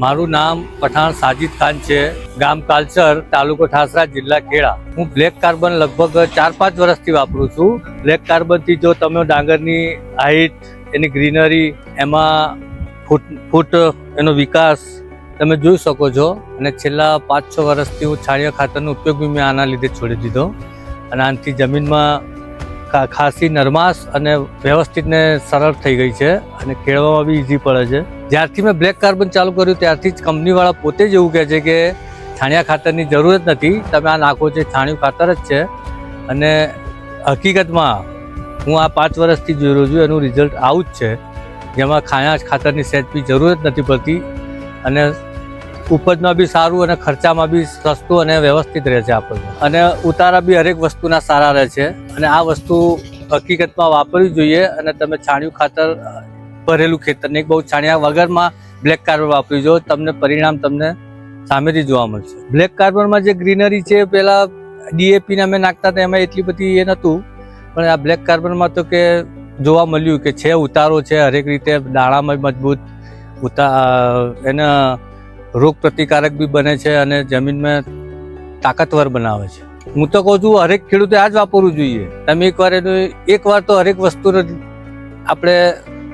મારું નામ પઠાણ સાજિદ ખાન છે. ગામ કાલચર, તાલુકો ઠાસરા, જિલ્લા ખેડા. હું બ્લેક કાર્બન લગભગ ચાર પાંચ વર્ષથી વાપરું છું. બ્લેક કાર્બનથી જો તમે ડાંગરની હાઈટ, એની ગ્રીનરી, એમાં ફૂટ ફૂટ, એનો વિકાસ તમે જોઈ શકો છો. અને છેલ્લા પાંચ છ વર્ષથી હું છાણિયા ખાતરનો ઉપયોગ બી મેં આના લીધે છોડી દીધો. અને આનાથી જમીનમાં ખાસી નરમાશ અને વ્યવસ્થિત ને સરળ થઈ ગઈ છે અને ખેડવામાં બી ઇઝી પડે છે. જ્યારથી મેં બ્લેક કાર્બન ચાલુ કર્યું, ત્યારથી જ કંપનીવાળા પોતે જ એવું કહે છે કે છાણિયા ખાતરની જરૂર જ નથી, તમે આ નાખો છે છાણિયું ખાતર જ છે. અને હકીકતમાં હું આ પાંચ વર્ષથી જોઈ રહ્યો છું, એનું રિઝલ્ટ આવું જ છે. જેમાં ખાયા ખાતરની સેજ બી જરૂર જ નથી પડતી અને ઉપજમાં બી સારું અને ખર્ચામાં બી સસ્તું અને વ્યવસ્થિત રહે છે આપણને અને ઉતારા બી હરેક વસ્તુના સારા રહે છે. અને આ વસ્તુ હકીકતમાં વાપરવી જોઈએ અને તમે છાણિયું ખાતર, ભરેલું ખેતર નહીં બહુ છાણિયા વગરમાં બ્લેક કાર્બન વાપરી જો, તમને પરિણામ તમને સામેથી જોવા મળશે. બ્લેક કાર્બનમાં જે ગ્રીનરી છે, પેલા ડીએપીને અમે નાખતા હતા, એમાં એટલી બધી એ નહોતું. પણ આ બ્લેક કાર્બનમાં તો કે જોવા મળ્યું કે છે ઉતારો છે, હરેક રીતે દાણામાં મજબૂત ઉતા એના રોગ પ્રતિકારક બી બને છે અને જમીનમાં તાકાતવર બનાવે છે. હું તો કહું છું, હરેક ખેડૂતે આ જ વાપરવું જોઈએ. તમે એકવાર એનું, એકવાર તો હરેક વસ્તુનો આપણે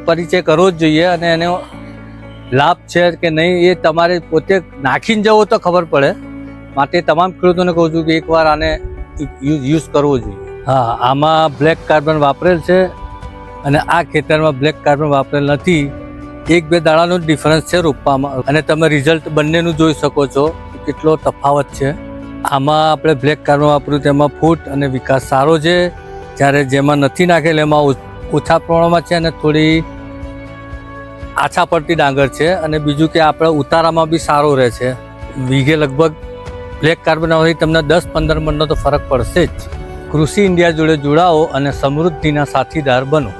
પરિચય કરવો જ જોઈએ અને એનો લાભ છે કે નહીં એ તમારે પોતે નાખીને જવો તો ખબર પડે. માટે તમામ ખેડૂતોને કહું છું કે એકવાર આને યુઝ કરવો જોઈએ. હા, આમાં બ્લેક કાર્બન વાપરેલ છે અને આ ખેતરમાં બ્લેક કાર્બન વાપરેલ નથી. એક બે દાડાનો ડિફરન્સ છે રોપવામાં. અને તમે રિઝલ્ટ બંનેનું જોઈ શકો છો કેટલો તફાવત છે. આમાં આપણે બ્લેક કાર્બન વાપર્યું તેમાં ફૂટ અને વિકાસ સારો છે. જ્યારે જેમાં નથી નાખેલ એમાં ઓછા પ્રમાણમાં છે અને થોડી આછા પડતી ડાંગર છે. અને બીજું કે આપણે ઉતારામાં બી સારો રહે છે. વીઘે લગભગ બ્લેક કાર્બન આવવાથી તમને દસ પંદર મણનો તો ફરક પડશે જ. કૃષિ ઇન્ડિયા જોડે જોડાઓ અને સમૃદ્ધિના સાથીદાર બનો.